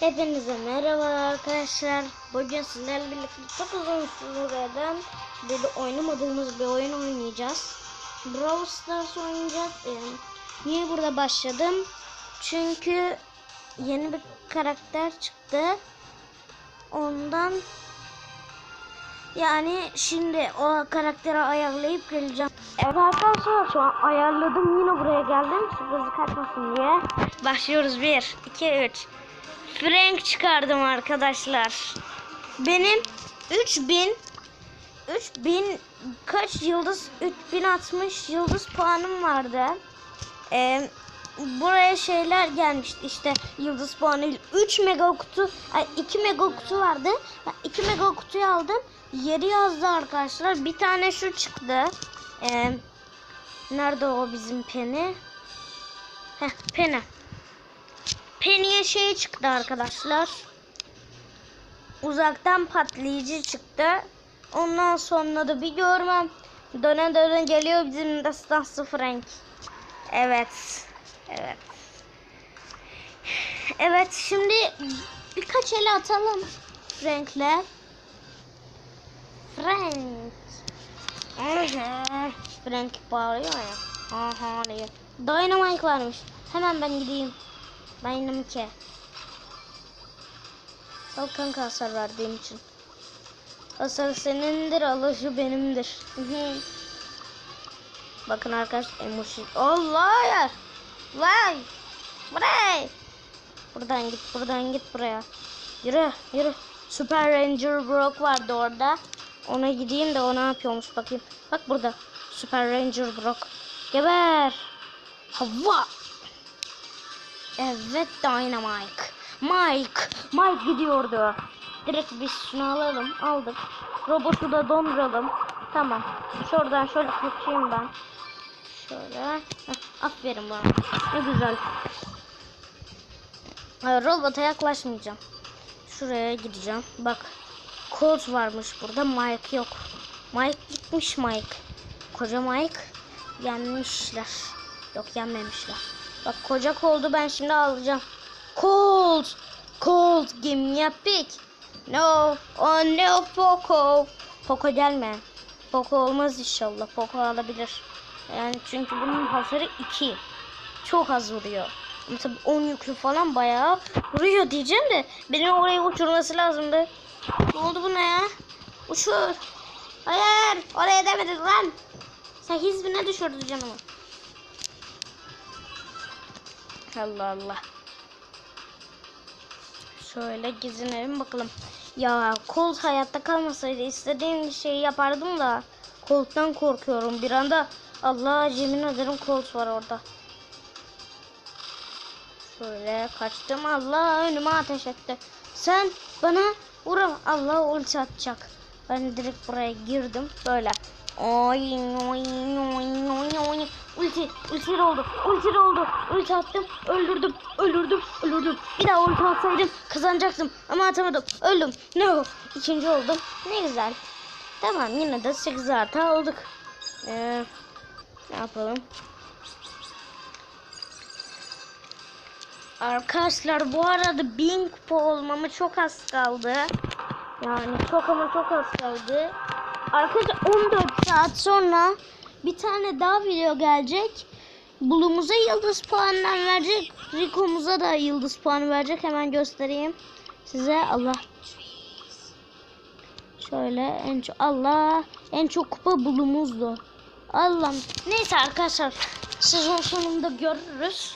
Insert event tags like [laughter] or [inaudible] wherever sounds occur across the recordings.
Hepinize merhaba arkadaşlar. Bugün sizlerle birlikte çok uzun süreden beri oynamadığımız bir oyun oynayacağız. Brawl Stars oynayacağız. Ee, niye burada başladım? Çünkü yeni bir karakter çıktı. Ondan yani şimdi o karakteri ayarlayıp geleceğim. Evet arkadaşlar şu an ayarladım yine buraya geldim. Sürprizi kaçmasın diye. Başlıyoruz 1, 2, 3. Frank çıkardım arkadaşlar. Benim 3000 3000 kaç yıldız 3060 yıldız puanım vardı. Ee, buraya şeyler gelmişti işte yıldız puanı 3 mega kutu ay 2 mega kutu vardı. Ben 2 mega kutuyu aldım. Yeri yazdı arkadaşlar. Bir tane şu çıktı. Ee, nerede o bizim peni? Heh peni. Penny'e şey çıktı arkadaşlar. Uzaktan patlayıcı çıktı. Ondan sonra da bir görmem. Döne döne geliyor bizim destansı Frank. Evet. Evet. Evet şimdi birkaç ele atalım Frank'le. Frank. Aha. Frank bağırıyor ya. Aha diyor. Dynamite varmış. Hemen ben gideyim. Dynamite. Al kanka hasar verdiğim için. Hasar senindir, alışı benimdir. [laughs] Bakın arkadaşlar emoji. Allah ya. Vay. Buraya. Buradan git, buradan git buraya. Yürü, yürü. Super Ranger Brock vardı orada. Ona gideyim de o ne yapıyormuş bakayım. Bak burada. Super Ranger Brock. Geber. Hava. Evet Dynamite. Mike. Mike gidiyordu. Direkt biz şunu alalım. Aldık. Robotu da donduralım. Tamam. Şuradan şöyle kaçayım ben. Şöyle. Aferin bana. Ne güzel. Hayır, robota yaklaşmayacağım. Şuraya gideceğim. Bak. Colt varmış burada. Mike yok. Mike gitmiş Mike. Koca Mike yenmişler. Yok yenmemişler. Bak koca Colt'u ben şimdi alacağım. Colt. Colt give me a pick. No. Oh no Poco. Poco gelme. Poco olmaz inşallah. Poco alabilir. Yani çünkü bunun hasarı 2. Çok az vuruyor. Ama tabii 10 yüklü falan bayağı vuruyor diyeceğim de benim oraya uçurması lazımdı. Ne oldu buna ya? Uçur. Hayır. Oraya demedin lan. 8 bine düşürdü canımı. Allah Allah. Şöyle gezinelim bakalım. Ya Colt hayatta kalmasaydı istediğim şeyi yapardım da Colt'tan korkuyorum. Bir anda Allah yemin ederim Colt var orada. Şöyle kaçtım. Allah önüme ateş etti. Sen bana vurma. Allah ulti atacak. Ben direkt buraya girdim. Böyle. Oy oy oy oy oy. Ulti, ulti oldu. Ulti oldu. Ulti attım. Öldürdüm. Öldürdüm. Öldürdüm. Bir daha ulti atsaydım kazanacaktım. Ama atamadım. Öldüm. No. İkinci oldum. Ne güzel. Tamam yine de 8 artı aldık. Ee, ne yapalım? Arkadaşlar bu arada 1000 kupa olmama çok az kaldı. Yani çok ama çok az kaldı. Arkadaşlar 14 saat sonra bir tane daha video gelecek. Bulumuza yıldız puanından verecek. Rico'muza da yıldız puanı verecek. Hemen göstereyim size. Allah. Şöyle en çok Allah en çok kupa bulumuzdu. Allah'ım. Neyse arkadaşlar sezon sonunda görürüz.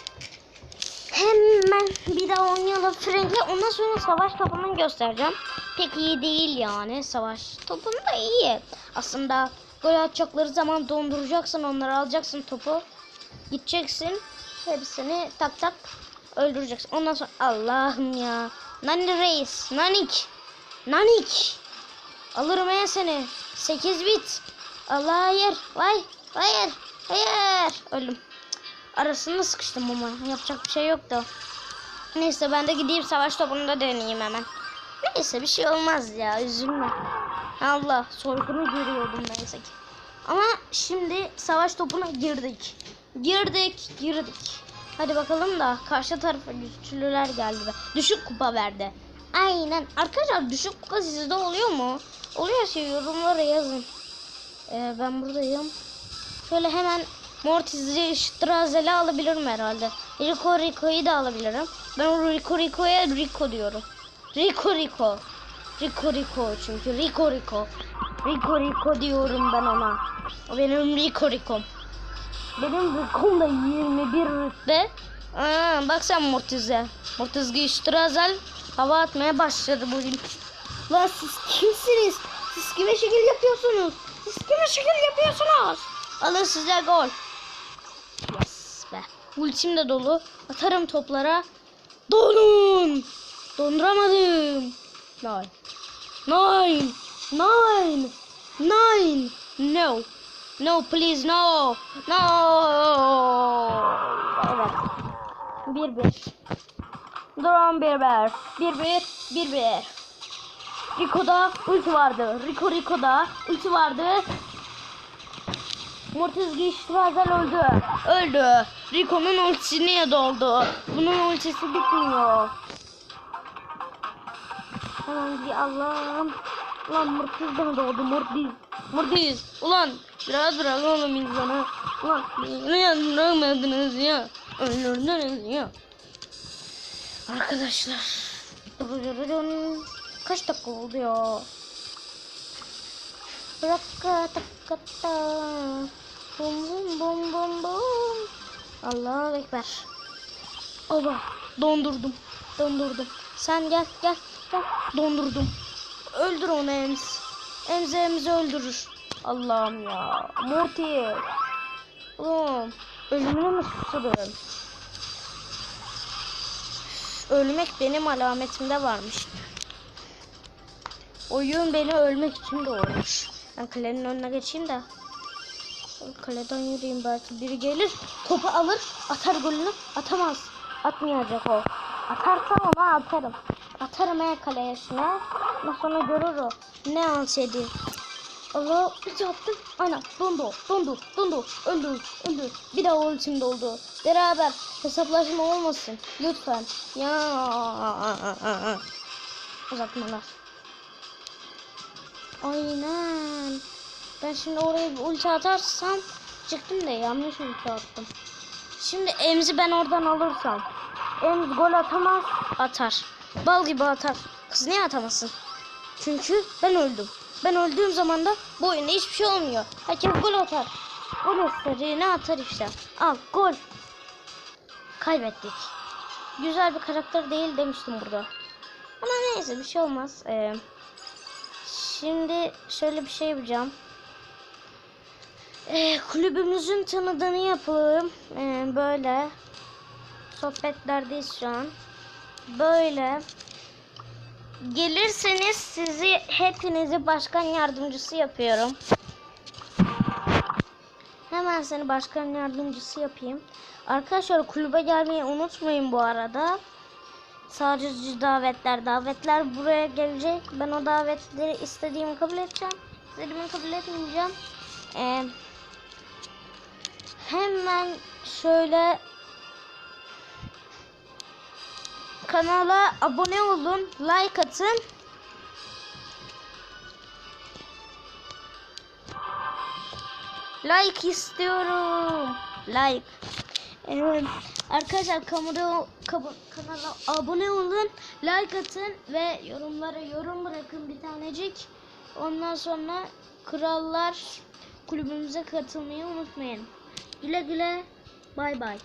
Hemen bir daha oynayalım Frank'le. Ondan sonra savaş topunu göstereceğim. Pek iyi değil yani. Savaş topunu da iyi. Aslında gol atacakları zaman donduracaksın. Onları alacaksın topu. Gideceksin. Hepsini tak tak öldüreceksin. Ondan sonra Allah'ım ya. Nani reis. Nanik. Nanik. Alırım ya seni. 8 bit. Allah hayır. Vay. Hayır. Hayır. Öldüm. Arasında sıkıştım ama yapacak bir şey yoktu. Neyse ben de gideyim savaş topunu da deneyeyim hemen. Neyse bir şey olmaz ya üzülme. Allah soygunu görüyordum neyse ki. Ama şimdi savaş topuna girdik. Girdik girdik. Hadi bakalım da karşı tarafa güçlüler geldi. be. Düşük kupa verdi. Aynen. Arkadaşlar düşük kupa sizde oluyor mu? Oluyorsa yorumlara yazın. Ee, ben buradayım. Şöyle hemen Mortis'i Strazel'i alabilirim herhalde. Rico Rico'yu da alabilirim. Ben Rico Rico'ya Rico diyorum. Rico Rico. Rico Rico çünkü Rico Rico. Rico Rico diyorum ben ona. O benim Rico Rico'm. Benim Rico'm da 21 rütbe. Aa, bak sen Mortis'e. Mortis Strazel hava atmaya başladı bugün. Lan siz kimsiniz? Siz kime şekil yapıyorsunuz? Siz kime şekil yapıyorsunuz? Alın size gol. Yes be. Ultim de dolu. Atarım toplara. Donun. Donduramadım. Nine. Nine. Nine. Nine. No. No please no. No. Evet. Bir bir. Duran bir bir. Bir bir. Bir bir. Rico'da ulti vardı. Rico Rico'da ulti vardı. Mortis Giştrazel öldü. Öldü. Rico'nun ultisi niye doldu? Bunun ultisi bitmiyor. Hemen bir Allah'ım. Ulan Mortis bana doğdu Mortis. Mortis. Ulan biraz bırak oğlum insanı. Ulan niye bırakmadınız ya? Öldürdünüz ya. Arkadaşlar. Kaç dakika oldu ya? Raka taka ta. Bum bum bum bum bum. Allahu Ekber. Oba dondurdum. Dondurdum. Sen gel gel gel. Dondurdum. Öldür onu Ems. Ems Ems'i öldürür. Allah'ım ya. Morty. Oğlum. Ölümüne mi susadın? Ölmek benim alametimde varmış. Oyun beni ölmek için doğurmuş. Ben kalenin önüne geçeyim de. Kaleden yürüyeyim belki biri gelir. Topu alır. Atar golünü. Atamaz. Atmayacak o. Atarsa ona atarım. Atarım eğer kaleye şuna. Ondan sonra görür o. Ne ansedi. Allah bir attım. Aynen dondu. Dondu. Dondu. Öldü. Öldü. Bir daha ultim doldu. Beraber hesaplaşma olmasın. Lütfen. Ya. Uzatmalar. Aynen. Ben şimdi oraya bir ulti atarsam çıktım da yanlış ulti attım. Şimdi Emzi ben oradan alırsam. Emz gol atamaz. Atar. Bal gibi atar. Kız niye atamasın? Çünkü ben öldüm. Ben öldüğüm zaman da bu oyunda hiçbir şey olmuyor. Herkes gol atar. Gol istediğini atar işte. Al gol. Kaybettik. Güzel bir karakter değil demiştim burada. Ama neyse bir şey olmaz. Ee, Şimdi şöyle bir şey yapacağım. Ee, kulübümüzün tanıdığını yapalım. Ee, böyle. Sohbetlerdeyiz şu an. Böyle. Gelirseniz sizi hepinizi başkan yardımcısı yapıyorum. Hemen seni başkan yardımcısı yapayım. Arkadaşlar kulübe gelmeyi unutmayın bu arada. Sadece davetler. Davetler buraya gelecek. Ben o davetleri istediğimi kabul edeceğim. İstediğimi kabul etmeyeceğim. Ee, hemen şöyle kanala abone olun. Like atın. Like istiyorum. Like. Evet. Arkadaşlar kaba- kanala abone olun, like atın ve yorumlara yorum bırakın bir tanecik. Ondan sonra krallar kulübümüze katılmayı unutmayın. Güle güle. Bay bay.